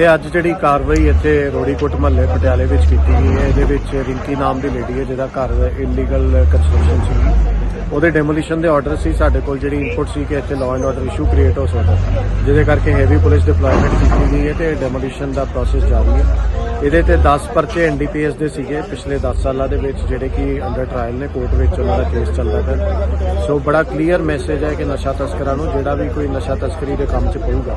ਇਹ ਅੱਜ ਜਿਹੜੀ ਕਾਰਵਾਈ ਇੱਥੇ ਰੋੜੀਕੋਟ ਮਹੱਲੇ ਪਟਿਆਲੇ ਵਿੱਚ ਕੀਤੀ ਗਈ ਹੈ, ਇਹਦੇ ਵਿੱਚ ਰਿੰਕੀ ਨਾਮ ਦੀ ਲੇਡੀ ਹੈ ਜਿਹਦਾ ਘਰ ਇਲੀਗਲ ਕੰਸਟਰਕਸ਼ਨ ਸੀ। ਉਹਦੇ ਡੈਮੋਲੀਸ਼ਨ ਦੇ ਆਰਡਰ ਸੀ, ਸਾਡੇ ਕੋਲ ਜਿਹੜੀ ਇਨਪੁਟ ਸੀ ਕਿ ਇੱਥੇ law and order issue create ਹੋ ਸਕਦਾ। ਜਿਹਦੇ ਕਰਕੇ ਹੈਵੀ ਪੁਲਿਸ ਡਿਪਲੋਇਮੈਂਟ ਕੀਤੀ ਗਈ ਹੈ ਤੇ ਡੈਮੋਲੀਸ਼ਨ ਦਾ ਪ੍ਰੋਸੈਸ ਜਾਰੀ ਹੈ। ਇਹਦੇ ਤੇ 10 ਪਰਚੇ ਐਨਡੀਪੀਐਸ ਦੇ ਸੀਗੇ ਪਿਛਲੇ 10 ਸਾਲਾਂ ਦੇ ਵਿੱਚ ਜਿਹੜੇ ਕਿ ਅੰਡਰ ਟ੍ਰਾਇਲ ਨੇ ਕੋਰਟ ਵਿੱਚ ਉਹਨਾਂ ਦਾ ਕੇਸ ਚੱਲਦਾ ਪਿਆ। ਸੋ ਬੜਾ ਕਲੀਅਰ ਮੈਸੇਜ ਹੈ ਕਿ ਨਸ਼ਾ ਤਸਕਰਾਂ ਨੂੰ ਜਿਹੜਾ ਵੀ ਕੋਈ ਨਸ਼ਾ ਤਸਕਰੀ ਦੇ ਕੰਮ 'ਚ ਪਊਗਾ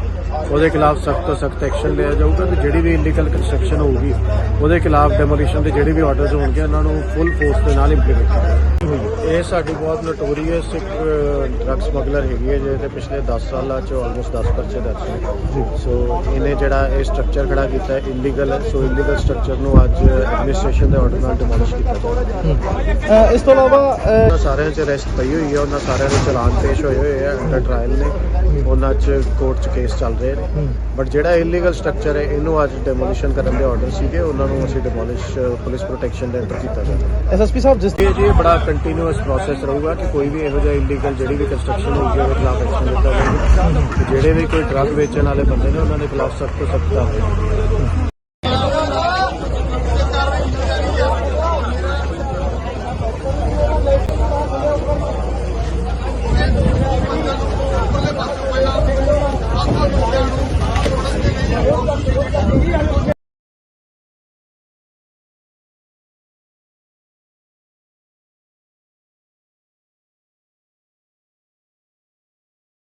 ਉਹਦੇ ਖਿਲਾਫ ਸਖਤ ਤੋਂ ਸਖਤ ਐਕਸ਼ਨ ਲਿਆ ਜਾਊਗਾ ਤੇ ਜਿਹੜੀ ਵੀ ਇਲੀਗਲ ਕੰਸਟਰਕਸ਼ਨ ਹੋਊਗੀ ਉਹਦੇ ਖਿਲਾਫ ਡੈਮੋਲੀਸ਼ਨ ਦੇ ਜਿਹੜੇ ਵੀ ਆਰਡਰਸ ਹੋਣਗੇ ਉਹਨਾਂ ਨੂੰ ਫੁੱਲ ਫੋਰਸ ਦੇ ਨਾਲ ਇੰਪਲੀਮੈਂਟ ਕਰਾਂਗੇ ਇਹ ਸਾਡੀ ਬਹੁਤ ਨੋਟੋਰੀਅਸ ਇੱਕ ਡਰੱਗ ਸਮਗਲਰ ਹੈਗੀ ਹੈ ਜਿਹਦੇ ਪਿਛਲੇ 10 ਸਾਲਾਂ 'ਚ ਆਲਮੋਸਟ 10 ਪਰਚੇ ਦਰਜ ਨੇ। ਸੋ ਇਹਨੇ ਜਿਹੜਾ ਇਹ ਸਟਰਕਚਰ ਖੜਾ ਕੀਤਾ ਹੈ ਇਲੀਗਲ ਹੈ ਸੋ ਇਲੀਗਲ ਸਟਰਕਚਰ ਨੂੰ ਅੱਜ ਐਡਮਿਨਿਸਟ੍ਰੇਸ਼ਨ ਦੇ ਆਰਡਰ ਨਾਲ ਡਿਮੋਲਿਸ਼ ਕੀਤਾ ਅ, ਇਸ ਤੋਂ ਇਲਾਵਾ ਉਹਨਾਂ ਸਾਰਿਆਂ 'ਚ ਅਰੈਸਟ ਪਈ ਹੋਈ ਹੈ ਉਹਨਾਂ ਸਾਰਿਆਂ ਦੇ ਚਲਾਨ ਪੇਸ਼ ਹੋਏ ਹੋਏ ਆ ਅੰਡਰ ਟ੍ਰਾਇਲ ਨੇ। ਉਹਨਾਂ 'ਚ ਕੋਰਟ 'ਚ ਕੇਸ ਚੱਲ ਰਹੇ ਨੇ। ਬਟ ਜਿਹੜਾ ਇਲੀਗਲ ਸਟਰਕਚਰ ਹੈ ਇਹਨੂੰ ਅੱਜ ਡੈਮੋਲੀਸ਼ਨ ਕਰਨ ਦੇ ਆਰਡਰ ਸੀਗੇ ਉਹਨਾਂ ਨੂੰ ਅਸੀਂ ਡਿਮੋਲਿਸ਼ ਪੁਲਿਸ ਪ੍ਰੋਟੈਕਸ਼ਨ ਦੇ ਅੰਡਰ ਕੀਤਾ ਜਾਏਗਾ ਐਸਐਸਪੀ ਸਾਹਿਬ ਜਿਸ ਇਹ ਜੀ ਬੜਾ ਕੰਟੀਨਿਊਅਸ ਪ੍ਰੋਸੈਸ ਰਹੂਗਾ ਕਿ ਕੋਈ ਵੀ ਇਹੋ ਜਿਹਾ ਇਲੀਗਲ ਜਿਹੜੀ ਵੀ ਕੰਸਟਰਕਸ਼ਨ ਹੋਊਗੀ ਉਹਦੇ ਖਿਲਾਫ ਐਕਸ਼ਨ ਲਿੱਤਾ ਜਾਏਗਾ ਤੇ ਜਿਹੜੇ ਵੀ ਕੋਈ ਡਰੱਗ ਵੇਚਣ ਵਾਲੇ ਬੰਦੇ ਨੇ ਉਹਨਾਂ ਦੇ ਖਿਲਾਫ ਸਖਤ ਤੋਂ ਸਖਤ ਕਾਰਵਾਈ